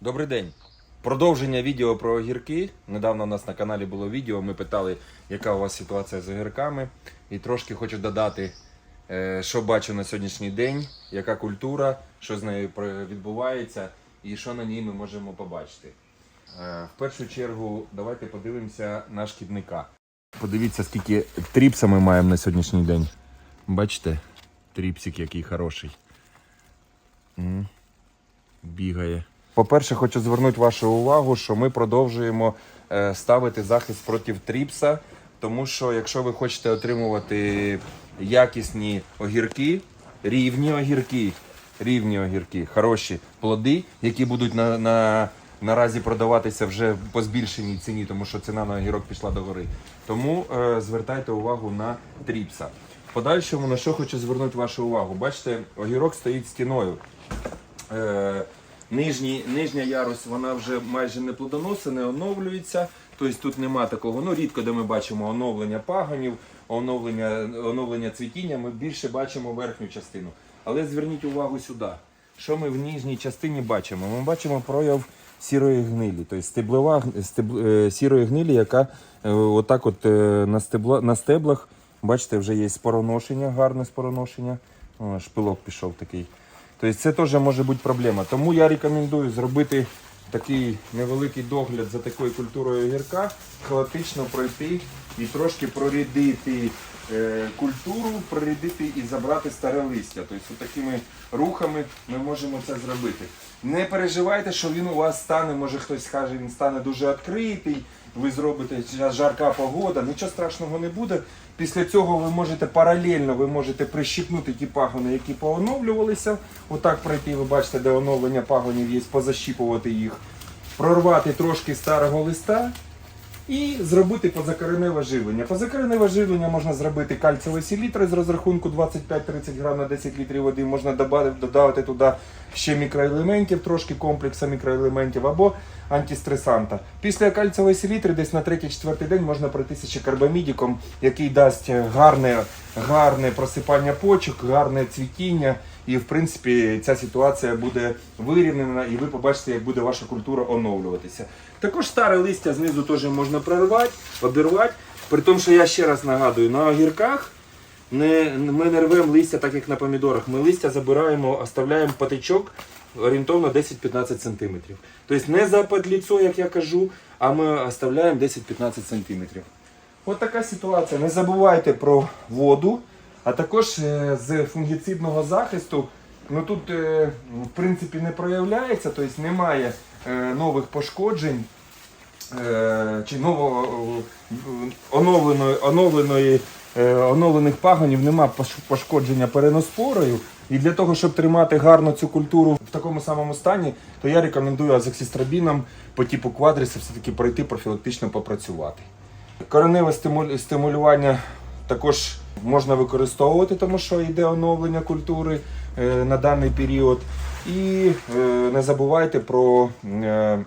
Добрий день. Продовження відео про огірки. Недавно у нас на каналі було відео. Ми питали, яка у вас ситуація з огірками. І трошки хочу додати, е, що бачу на сьогоднішній день, яка культура, що з нею відбувається і що на ній ми можемо побачити. Е, В першу чергу, давайте подивимося на шкідника. Подивіться, скільки тріпса ми маємо на сьогоднішній день. Бачите? Тріпсик який хороший. Бігає. По-перше, хочу звернути вашу увагу, що ми продовжуємо е, ставити захист проти тріпса, тому що якщо ви хочете отримувати якісні огірки, рівні огірки, рівні огірки, хороші плоди, які будуть на, на, наразі продаватися вже по збільшеній ціні, тому що ціна на огірок пішла догори. Тому е, звертайте увагу на тріпса. Подальшому на що хочу звернути вашу увагу. Бачите, огірок стоїть стіною. Е, нижній, нижня ярус вона вже майже не плодоносить, не оновлюється. Тобто тут нема такого. Ну, рідко де ми бачимо оновлення паганів, оновлення, оновлення цвітіння, ми більше бачимо верхню частину. Але зверніть увагу сюди. Що ми в нижній частині бачимо? Ми бачимо прояв сірої гнилі, тобто стеблова стебл, е, сірої гнилі, яка е, отак от е, на, стебла, на стеблах, бачите, вже є спороношення, гарне спороношення. О, шпилок пішов такий. Тобто це теж може бути проблема. Тому я рекомендую зробити такий невеликий догляд за такою культурою огірка, хаотично пройти і трошки прорідити е, культуру, прорідити і забрати старе листя. Тобто такими рухами ми можемо це зробити. Не переживайте, що він у вас стане, може хтось скаже, він стане дуже відкритий, ви зробите жарка погода, нічого страшного не буде. Після цього ви можете паралельно ви можете прищипнути ті пагони, які пооновлювалися. Отак пройти, ви бачите, де оновлення пагонів є, позащіпувати їх, прорвати трошки старого листа і зробити позакореневе живлення. Позакореневе живлення можна зробити кальцевий селітри з розрахунку 25-30 грам на 10 літрів води. Можна додати туди ще мікроелементів, трошки комплексу мікроелементів або антистресанта. Після кальцевої селітри десь на 3-4 день можна пройтися ще карбамідіком, який дасть гарне, гарне просипання почок, гарне цвітіння. І в принципі ця ситуація буде вирівнена, і ви побачите, як буде ваша культура оновлюватися. Також старе листя знизу теж можна прорвати, обірвати. При тому, що я ще раз нагадую, на огірках не, ми не рвемо листя, так як на помідорах. Ми листя забираємо, оставляємо патичок орієнтовно 10-15 см. Тобто не за подліцо, як я кажу, а ми оставляємо 10-15 см. От така ситуація. Не забувайте про воду, а також е, з фунгіцидного захисту. Ну тут е, в принципі не проявляється, тобто немає е, нових пошкоджень чи нового е, оновленої, оновленої, оновлених пагонів, нема пошкодження переноспорою. І для того, щоб тримати гарно цю культуру в такому самому стані, то я рекомендую азоксістрабіном по типу квадріса все-таки пройти профілактично попрацювати. Кореневе стимулювання також можна використовувати, тому що йде оновлення культури е, на даний період. І е, не забувайте про е,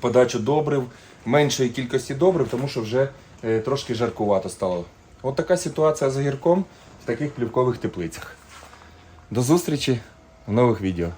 подачу добрив, меншої кількості добрив, тому що вже е, трошки жаркувато стало. От така ситуація з огірком в таких плівкових теплицях. До зустрічі в нових відео.